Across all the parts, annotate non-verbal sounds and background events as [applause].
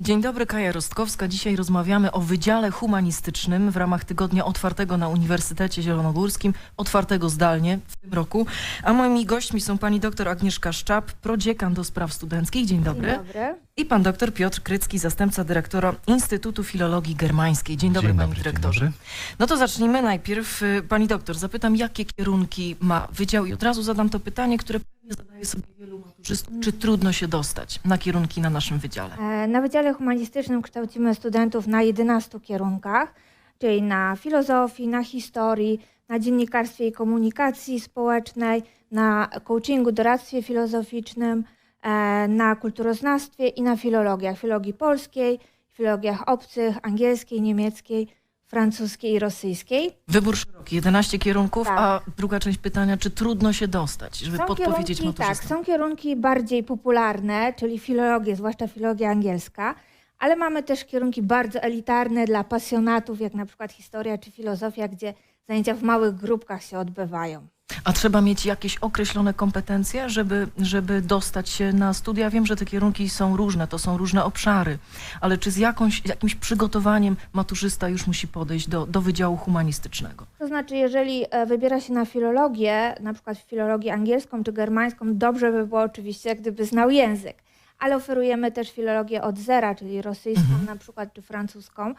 Dzień dobry, Kaja Rostkowska. Dzisiaj rozmawiamy o Wydziale Humanistycznym w ramach Tygodnia Otwartego na Uniwersytecie Zielonogórskim, otwartego zdalnie w tym roku. A moimi gośćmi są pani doktor Agnieszka Szczap, prodziekan do spraw studenckich. Dzień dobry. Dzień dobry. I pan doktor Piotr Krycki, zastępca dyrektora Instytutu Filologii Germańskiej. Dzień dobry, Dzień panie dobry, dzień dyrektorze. dobry. No to zacznijmy najpierw. y, Pani doktor, zapytam, jakie kierunki ma wydział i od razu zadam to pytanie, które zadaje sobie wielu maturzystów. Czy trudno się dostać na kierunki na naszym wydziale? E, Na Wydziale Humanistycznym kształcimy studentów na 11 kierunkach, czyli na filozofii, na historii, na dziennikarstwie i komunikacji społecznej, na coachingu, doradztwie filozoficznym, e, na kulturoznawstwie i na filologiach. Filologii polskiej, filologiach obcych, angielskiej, niemieckiej, francuskiej i rosyjskiej. Wybór szeroki, 11 kierunków, Tak. a druga część pytania, czy trudno się dostać, żeby Są podpowiedzieć kierunki, tak, maturzystom? są kierunki bardziej popularne, czyli filologię, zwłaszcza filologia angielska, ale mamy też kierunki bardzo elitarne dla pasjonatów, jak na przykład historia czy filozofia, gdzie zajęcia w małych grupkach się odbywają. A trzeba mieć jakieś określone kompetencje, żeby, żeby dostać się na studia? Wiem, że te kierunki są różne, to są różne obszary, ale czy z jakąś, jakimś przygotowaniem maturzysta już musi podejść do, do Wydziału Humanistycznego? To znaczy, jeżeli e, wybiera się na filologię, na przykład filologię angielską czy germańską, dobrze by było oczywiście, gdyby znał język. Ale oferujemy też filologię od zera, czyli rosyjską na przykład czy francuską.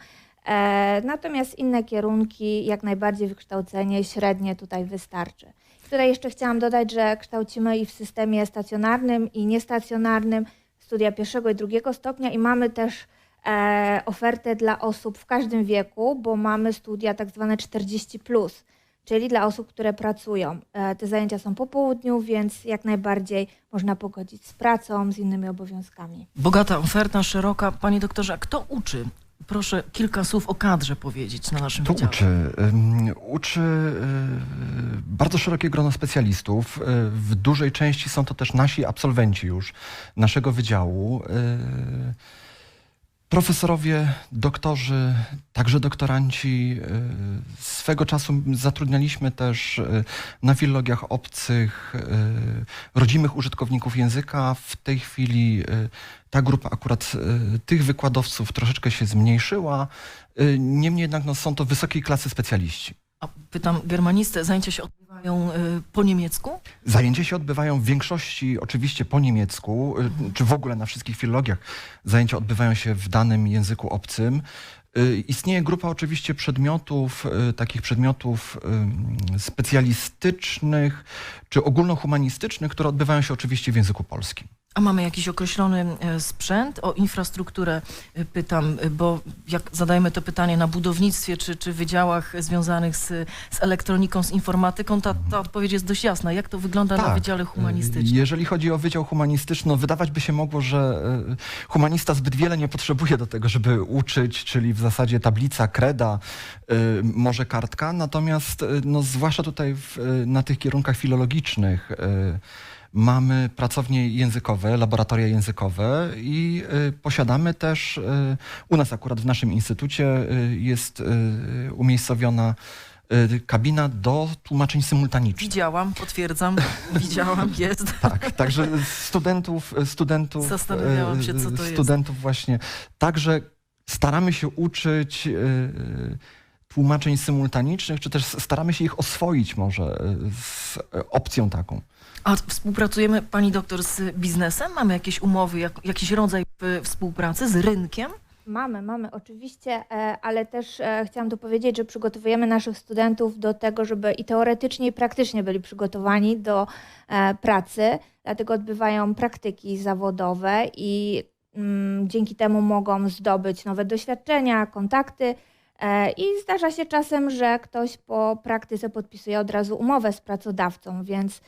E, natomiast inne kierunki, jak najbardziej wykształcenie średnie tutaj wystarczy. Tutaj jeszcze chciałam dodać, że kształcimy i w systemie stacjonarnym i niestacjonarnym studia pierwszego i drugiego stopnia i mamy też e, ofertę dla osób w każdym wieku, bo mamy studia tak zwane 40, plus, czyli dla osób, które pracują. E, te zajęcia są po południu, więc jak najbardziej można pogodzić z pracą, z innymi obowiązkami. Bogata oferta, szeroka. Panie doktorze, a kto uczy? Proszę kilka słów o kadrze powiedzieć na naszym To wydziale. uczy. Uczy y, bardzo szerokie grono specjalistów. Y, W dużej części są to też nasi absolwenci już naszego wydziału. Profesorowie, doktorzy, także doktoranci. y, Swego czasu zatrudnialiśmy też y, na filologiach obcych y, rodzimych użytkowników języka. W tej chwili ta grupa akurat tych wykładowców troszeczkę się zmniejszyła. Niemniej jednak no, są to wysokiej klasy specjaliści. A pytam germanistę, zajęcia się odbywają y, po niemiecku? Zajęcia się odbywają w większości oczywiście po niemiecku, y, czy w ogóle na wszystkich filologiach zajęcia odbywają się w danym języku obcym. Y, Istnieje grupa oczywiście przedmiotów, takich przedmiotów specjalistycznych czy ogólnohumanistycznych, które odbywają się oczywiście w języku polskim. A mamy jakiś określony e, sprzęt? O infrastrukturę e, pytam, e, bo jak zadajemy to pytanie na budownictwie czy, czy wydziałach związanych z, z elektroniką, z informatyką, ta, ta odpowiedź jest dość jasna. Jak to wygląda na Tak. Wydziale Humanistycznym? Jeżeli chodzi o Wydział Humanistyczny, no wydawać by się mogło, że humanista zbyt wiele nie potrzebuje do tego, żeby uczyć, czyli w zasadzie tablica, kreda, może kartka, natomiast no, zwłaszcza tutaj w, na tych kierunkach filologicznych mamy pracownie językowe, laboratoria językowe i e, posiadamy też, e, u nas akurat w naszym instytucie e, jest umiejscowiona kabina do tłumaczeń symultanicznych. Widziałam, potwierdzam, [laughs] widziałam, jest. Tak, także studentów, studentów, Zastanawiałam się, co to jest. studentów właśnie. Także staramy się uczyć tłumaczeń symultanicznych, czy też staramy się ich oswoić może z opcją taką. A współpracujemy, pani doktor, z biznesem? Mamy jakieś umowy, jak, jakiś rodzaj współpracy z rynkiem? Mamy, mamy oczywiście, e, ale też e, chciałam tu powiedzieć, że przygotowujemy naszych studentów do tego, żeby i teoretycznie, i praktycznie byli przygotowani do e, pracy, dlatego odbywają praktyki zawodowe i mm, dzięki temu mogą zdobyć nowe doświadczenia, kontakty. I zdarza się czasem, że ktoś po praktyce podpisuje od razu umowę z pracodawcą, więc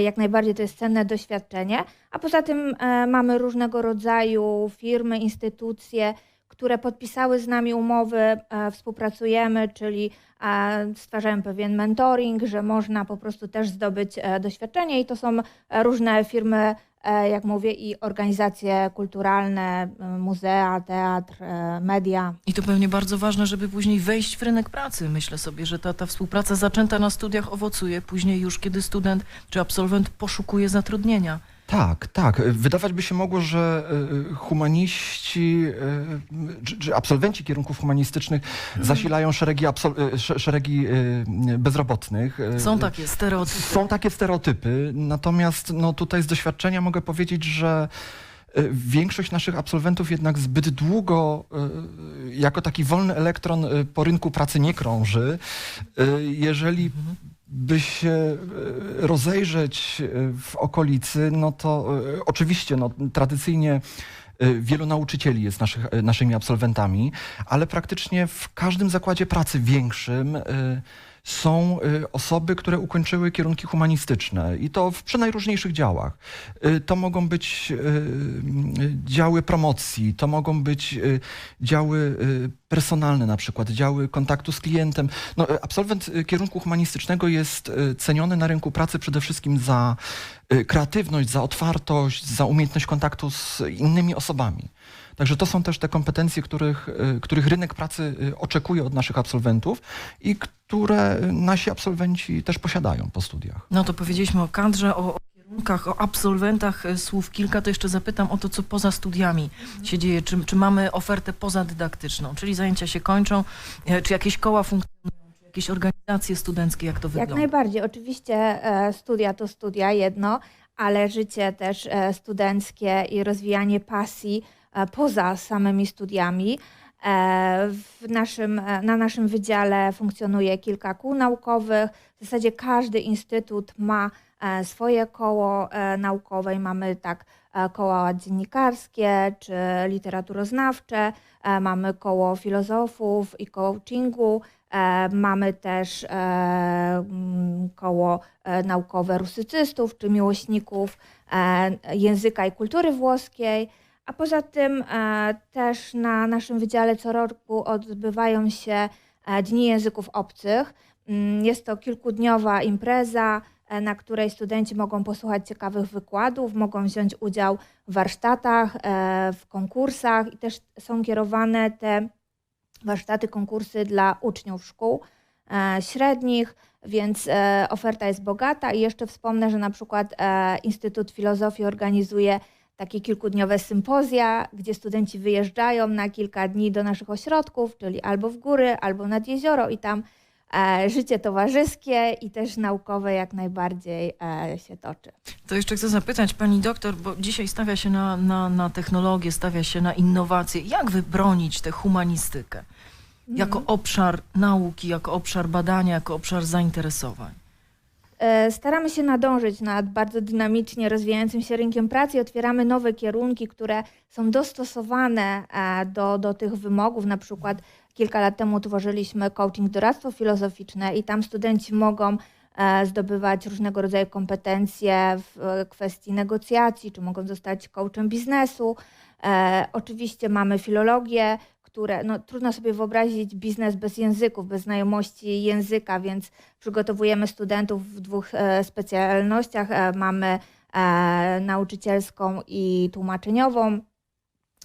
jak najbardziej to jest cenne doświadczenie. A poza tym e, mamy różnego rodzaju firmy, instytucje, które podpisały z nami umowy, e, współpracujemy, czyli e, stwarzają pewien mentoring, że można po prostu też zdobyć e, doświadczenie i to są e, różne firmy, e, jak mówię, i organizacje kulturalne, e, muzea, teatr, e, media. I to pewnie bardzo ważne, żeby później wejść w rynek pracy. Myślę sobie, że ta, ta współpraca zaczęta na studiach owocuje później już, kiedy student czy absolwent poszukuje zatrudnienia. Tak, tak. Wydawać by się mogło, że y, humaniści, y, czy, czy absolwenci kierunków humanistycznych zasilają szeregi, y, szeregi y, bezrobotnych. Y, Są takie stereotypy. Są takie stereotypy, natomiast no, tutaj z doświadczenia mogę powiedzieć, że y, większość naszych absolwentów jednak zbyt długo y, jako taki wolny elektron y, po rynku pracy nie krąży. Y, Jeżeli by się y, rozejrzeć y, w okolicy, no to y, oczywiście no, tradycyjnie wielu nauczycieli jest naszych, naszymi absolwentami, ale praktycznie w każdym zakładzie pracy większym są osoby, które ukończyły kierunki humanistyczne i to w przenajróżniejszych działach. To mogą być działy promocji, to mogą być działy personalne na przykład, działy kontaktu z klientem. No, y, absolwent y, kierunku humanistycznego jest y, ceniony na rynku pracy przede wszystkim za kreatywność, za otwartość, za umiejętność kontaktu z innymi osobami. Także to są też te kompetencje, których, których rynek pracy oczekuje od naszych absolwentów i które nasi absolwenci też posiadają po studiach. No to powiedzieliśmy o kadrze, o kierunkach, o absolwentach, e, słów kilka, to jeszcze zapytam o to, co poza studiami się dzieje. Czy, czy mamy ofertę pozadydaktyczną, czyli zajęcia się kończą, e, czy jakieś koła funkcjonują, czy jakieś organizacje studenckie, jak to Jak wygląda? najbardziej. Oczywiście e, studia to studia jedno, ale życie też studenckie i rozwijanie pasji poza samymi studiami. W naszym, na naszym wydziale funkcjonuje kilka kół naukowych. W zasadzie każdy instytut ma swoje koło e, naukowe i mamy tak e, koła dziennikarskie czy literaturoznawcze, e, mamy koło filozofów i coachingu, E, Mamy też e, mm, koło e, naukowe rusycystów czy miłośników e, języka i kultury włoskiej. A poza tym e, też na naszym wydziale co roku odbywają się e, Dni Języków Obcych. Mm, Jest to kilkudniowa impreza, e, na której studenci mogą posłuchać ciekawych wykładów, mogą wziąć udział w warsztatach, e, w konkursach i też są kierowane te warsztaty, konkursy dla uczniów szkół e, średnich, więc e, oferta jest bogata. I jeszcze wspomnę, że na przykład e, Instytut Filozofii organizuje takie kilkudniowe sympozja, gdzie studenci wyjeżdżają na kilka dni do naszych ośrodków, czyli albo w góry, albo nad jezioro i tam e, życie towarzyskie i też naukowe jak najbardziej e, się toczy. To jeszcze chcę zapytać pani doktor, bo dzisiaj stawia się na, na, na technologię, stawia się na innowacje. Jak wybronić tę humanistykę jako obszar nauki, jako obszar badania, jako obszar zainteresowań? E, Staramy się nadążyć nad bardzo dynamicznie rozwijającym się rynkiem pracy i otwieramy nowe kierunki, które są dostosowane e, do, do tych wymogów. Na przykład kilka lat temu tworzyliśmy coaching doradztwo filozoficzne i tam studenci mogą e, zdobywać różnego rodzaju kompetencje w e, kwestii negocjacji, czy mogą zostać coachem biznesu. E, Oczywiście mamy filologię, które no, trudno sobie wyobrazić biznes bez języków, bez znajomości języka, więc przygotowujemy studentów w dwóch specjalnościach. Mamy nauczycielską i tłumaczeniową.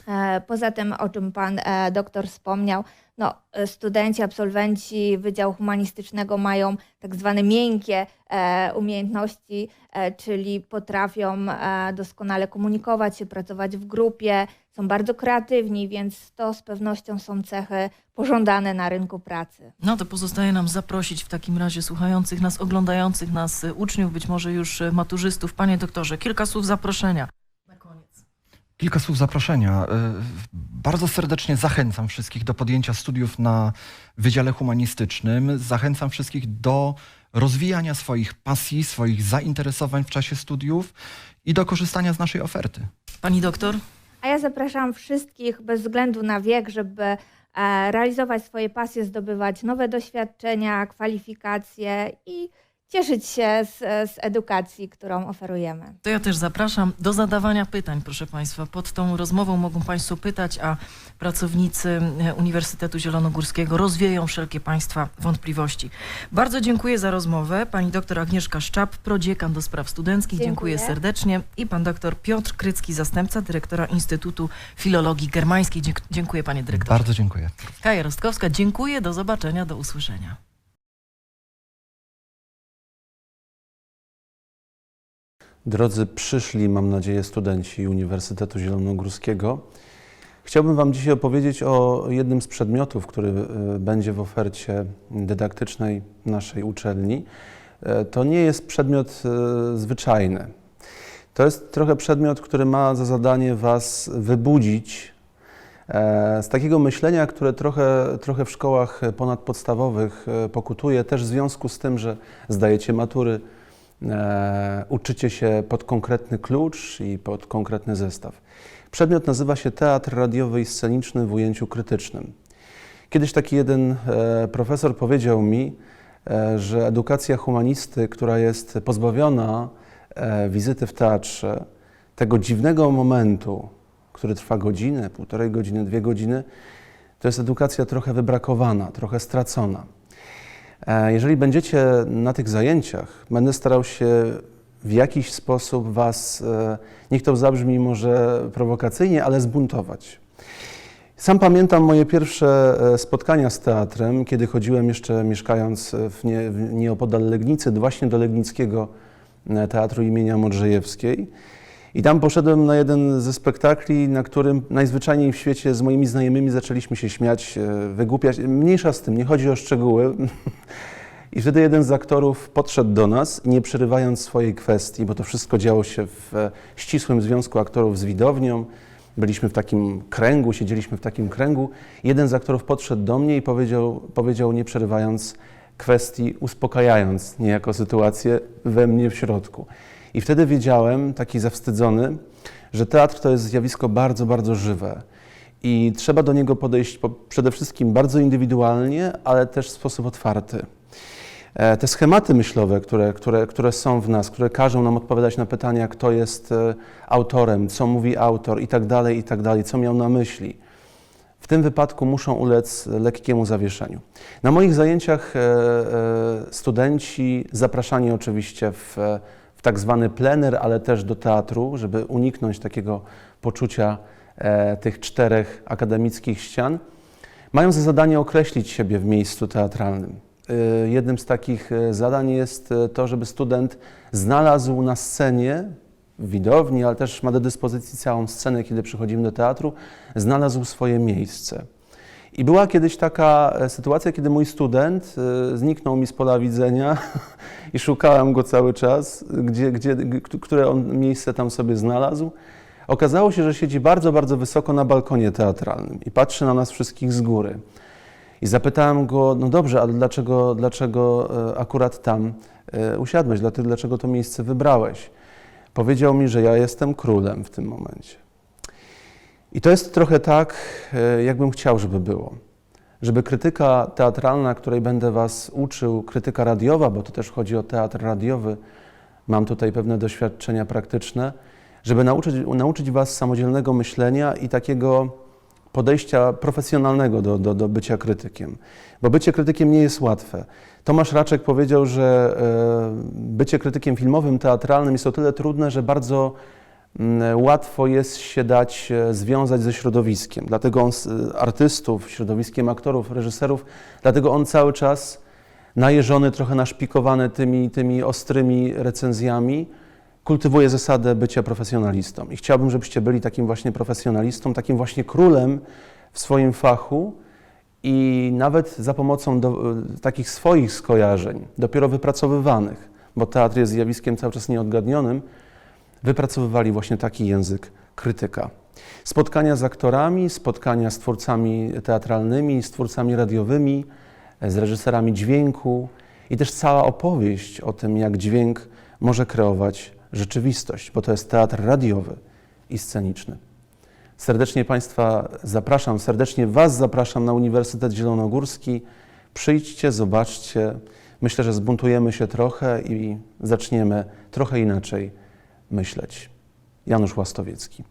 E, Poza tym, o czym pan e, doktor wspomniał, no, studenci, absolwenci Wydziału Humanistycznego mają tak zwane miękkie e, umiejętności, czyli potrafią doskonale komunikować się, pracować w grupie, są bardzo kreatywni, więc to z pewnością są cechy pożądane na rynku pracy. No to pozostaje nam zaprosić w takim razie słuchających nas, oglądających nas uczniów, być może już maturzystów. Panie doktorze, kilka słów zaproszenia. Kilka słów zaproszenia. Y, Bardzo serdecznie zachęcam wszystkich do podjęcia studiów na Wydziale Humanistycznym. Zachęcam wszystkich do rozwijania swoich pasji, swoich zainteresowań w czasie studiów i do korzystania z naszej oferty. Pani doktor? A ja zapraszam wszystkich bez względu na wiek, żeby e, realizować swoje pasje, zdobywać nowe doświadczenia, kwalifikacje i cieszyć się z, z edukacji, którą oferujemy. To ja też zapraszam do zadawania pytań, proszę Państwa. Pod tą rozmową mogą Państwo pytać, a pracownicy e, Uniwersytetu Zielonogórskiego rozwieją wszelkie Państwa wątpliwości. Bardzo dziękuję za rozmowę. Pani doktor Agnieszka Szczap, prodziekan do spraw studenckich. Dziękuję, Dziękuję. serdecznie. I pan doktor Piotr Krycki, zastępca dyrektora Instytutu Filologii Germańskiej. Dzięk- Dziękuję panie dyrektorze. Bardzo dziękuję. Kaja Rostkowska, dziękuję. Do zobaczenia, do usłyszenia. Drodzy przyszli, mam nadzieję, studenci Uniwersytetu Zielonogórskiego, chciałbym Wam dzisiaj opowiedzieć o jednym z przedmiotów, który e, będzie w ofercie dydaktycznej naszej uczelni. E, To nie jest przedmiot e, zwyczajny. To jest trochę przedmiot, który ma za zadanie Was wybudzić z takiego myślenia, które trochę, trochę w szkołach ponadpodstawowych pokutuje, też w związku z tym, że zdajecie matury, uczycie się pod konkretny klucz i pod konkretny zestaw. Przedmiot nazywa się Teatr radiowy i sceniczny w ujęciu krytycznym. Kiedyś taki jeden e, profesor powiedział mi, e, że edukacja humanisty, która jest pozbawiona e, wizyty w teatrze, tego dziwnego momentu, który trwa godzinę, półtorej godziny, dwie godziny, to jest edukacja trochę wybrakowana, trochę stracona. E, Jeżeli będziecie na tych zajęciach, będę starał się w jakiś sposób Was, e, niech to zabrzmi może prowokacyjnie, ale zbuntować. Sam pamiętam moje pierwsze e, spotkania z teatrem, kiedy chodziłem jeszcze mieszkając w, nie, w nieopodal Legnicy, właśnie do Legnickiego Teatru imienia Modrzejewskiej. I tam poszedłem na jeden ze spektakli, na którym najzwyczajniej w świecie z moimi znajomymi zaczęliśmy się śmiać, e, wygłupiać. Mniejsza z tym, nie chodzi o szczegóły. [laughs] I wtedy jeden z aktorów podszedł do nas, nie przerywając swojej kwestii, bo to wszystko działo się w e, ścisłym związku aktorów z widownią. Byliśmy w takim kręgu, siedzieliśmy w takim kręgu. Jeden z aktorów podszedł do mnie i powiedział, powiedział nie przerywając kwestii, uspokajając niejako sytuację we mnie w środku. I wtedy wiedziałem, taki zawstydzony, że teatr to jest zjawisko bardzo, bardzo żywe. I trzeba do niego podejść po, przede wszystkim bardzo indywidualnie, ale też w sposób otwarty. E, Te schematy myślowe, które, które, które są w nas, które każą nam odpowiadać na pytania, kto jest e, autorem, co mówi autor i tak dalej, i tak dalej, co miał na myśli, w tym wypadku muszą ulec lekkiemu zawieszeniu. Na moich zajęciach e, e, studenci, zapraszani oczywiście w, w tak zwany plener, ale też do teatru, żeby uniknąć takiego poczucia e, tych czterech akademickich ścian, mają za zadanie określić siebie w miejscu teatralnym. Y, Jednym z takich y, zadań jest y, to, żeby student znalazł na scenie, w widowni, ale też ma do dyspozycji całą scenę, kiedy przychodzimy do teatru, znalazł swoje miejsce. I była kiedyś taka e, sytuacja, kiedy mój student y, zniknął mi z pola widzenia [laughs] i szukałem go cały czas, gdzie, gdzie, które on miejsce tam sobie znalazł. Okazało się, że siedzi bardzo, bardzo wysoko na balkonie teatralnym i patrzy na nas wszystkich z góry. I zapytałem go, no dobrze, ale dlaczego, dlaczego e, akurat tam e, usiadłeś, dlaczego to miejsce wybrałeś? Powiedział mi, że ja jestem królem w tym momencie. I to jest trochę tak, e, jakbym chciał, żeby było. Żeby krytyka teatralna, której będę Was uczył, krytyka radiowa, bo to też chodzi o teatr radiowy, mam tutaj pewne doświadczenia praktyczne, żeby nauczyć, nauczyć Was samodzielnego myślenia i takiego podejścia profesjonalnego do, do, do bycia krytykiem. Bo bycie krytykiem nie jest łatwe. Tomasz Raczek powiedział, że e, bycie krytykiem filmowym, teatralnym jest o tyle trudne, że bardzo łatwo jest się dać e, związać ze środowiskiem. Dlatego on, e, artystów, środowiskiem aktorów, reżyserów, dlatego on cały czas najeżony, trochę naszpikowany tymi, tymi ostrymi recenzjami, kultywuje zasadę bycia profesjonalistą. I chciałbym, żebyście byli takim właśnie profesjonalistą, takim właśnie królem w swoim fachu i nawet za pomocą do, takich swoich skojarzeń, dopiero wypracowywanych, bo teatr jest zjawiskiem cały czas nieodgadnionym, wypracowywali właśnie taki język krytyka. Spotkania z aktorami, spotkania z twórcami teatralnymi, z twórcami radiowymi, z reżyserami dźwięku i też cała opowieść o tym, jak dźwięk może kreować rzeczywistość, bo to jest teatr radiowy i sceniczny. Serdecznie Państwa zapraszam, serdecznie Was zapraszam na Uniwersytet Zielonogórski. Przyjdźcie, zobaczcie. Myślę, że zbuntujemy się trochę i zaczniemy trochę inaczej myśleć. Janusz Łastowiecki.